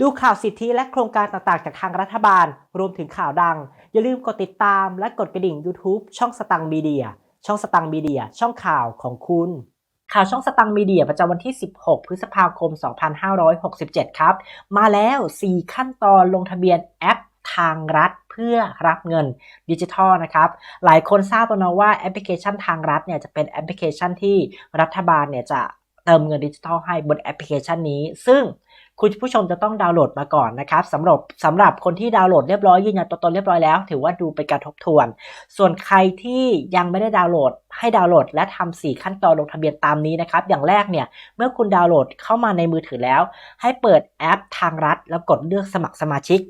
ดูข่าวสิทธิและโครงการต่างๆ จากทางรัฐบาล รวมถึงข่าวดัง อย่าลืมกดติดตามและกดกระดิ่ง YouTube ช่องสตังมีเดีย ช่องสตังมีเดีย ช่องข่าวของคุณ ข่าวช่องสตังมีเดียประจำวันที่ 16 พฤษภาคม 2567 ครับ มาแล้ว 4 ขั้นตอนลงทะเบียนแอปทางรัฐเพื่อรับเงินดิจิทัลนะครับ หลายคนทราบแล้วนะว่าแอปพลิเคชันทางรัฐเนี่ยจะเป็นแอปพลิเคชันที่รัฐบาลเนี่ยจะเติมเงินดิจิทัลให้บนแอปพลิเคชันนี้ ซึ่ง คุณผู้ชมจะต้องดาวน์โหลดมาก่อนนะครับสำหรับสำหรับคนที่ดาวน์โหลดเรียบร้อยยืนยันตัวตนเรียบร้อยแล้ว ถือว่าดูเป็นการทบทวน ส่วนใครที่ยังไม่ได้ดาวน์โหลดให้ดาวน์โหลดและทำ4ขั้นตอนลงทะเบียนตามนี้นะครับ อย่างแรกเนี่ยเมื่อคุณดาวน์โหลดเข้ามาในมือถือแล้ว ให้เปิดแอปทางรัฐ แล้วกดเลือกสมัครสมาชิก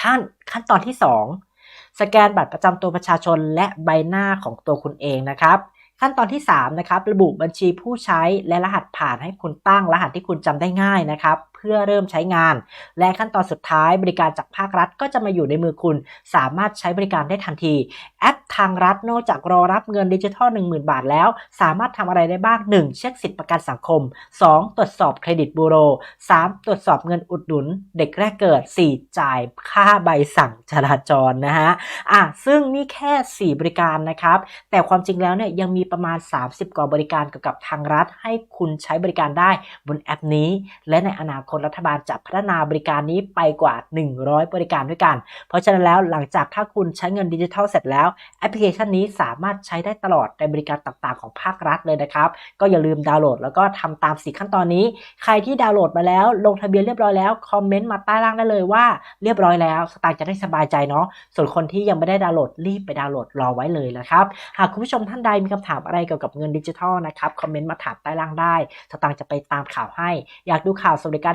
ท่านขั้นตอนที่ 2 สแกนบัตรประจำตัวประชาชนและใบหน้าของตัวคุณเองนะครับ ขั้นตอนที่3นะครับระบุบัญชีผู้ใช้และรหัสผ่านให้คุณตั้งรหัสที่คุณจำได้ง่ายนะครับเพื่อเริ่มใช้งาน และขั้นตอนสุดท้ายบริการจากภาครัฐก็จะมาอยู่ในมือคุณ สามารถใช้บริการได้ทันที แอปทางรัฐนอกจากรอรับเงินดิจิทัล 10,000 บาทแล้ว สามารถทำอะไรได้บ้าง 1. เช็คสิทธิประกันสังคม 2. ตรวจสอบเครดิตบูโร 3. ตรวจสอบเงินอุดหนุน เด็กแรกเกิด 4. จ่ายค่าใบสั่งจราจรนะฮะอะซึ่งนี่แค่ 4 บริการนะครับ แต่ความจริงแล้วเนี่ยยังมีประมาณ 30 กว่าบริการเกี่ยวกับทางรัฐ ให้คุณใช้บริการได้บนแอปนี้ และในอนาคคตรัฐบาลจะพัฒนาบริการนี้ไปกว่า 100 บริการด้วยกัน เพราะฉะนั้นแล้วหลังจากถ้าคุณใช้เงินดิจิทัลเสร็จแล้วแอปพลิเคชันนี้สามารถใช้ได้ตลอดในบริการต่างๆ ของภาครัฐเลยนะครับ ก็อย่าลืมดาวน์โหลดแล้วก็ทำตาม4ขั้นตอนนี้ ใครที่ดาวน์โหลดมาแล้ว ลงทะเบียนเรียบร้อยแล้วคอมเมนต์มาใต้ล่างได้เลยว่าเรียบร้อยแล้วสตางค์จะได้สบายใจเนาะส่วนคนที่ยังไม่ได้ดาวน์โหลดรีบไปดาวน์โหลดรอไว้เลยนะครับหากคุณผู้ชมท่านใดมีคำถามอะไรเกี่ยวกับเงินดิจิทัลนะครับคอมเมนต์มาถามใต้ล่างได้ สตางค์จะไปตามข่าวให้ อยากดูข่าวสวัสดิการ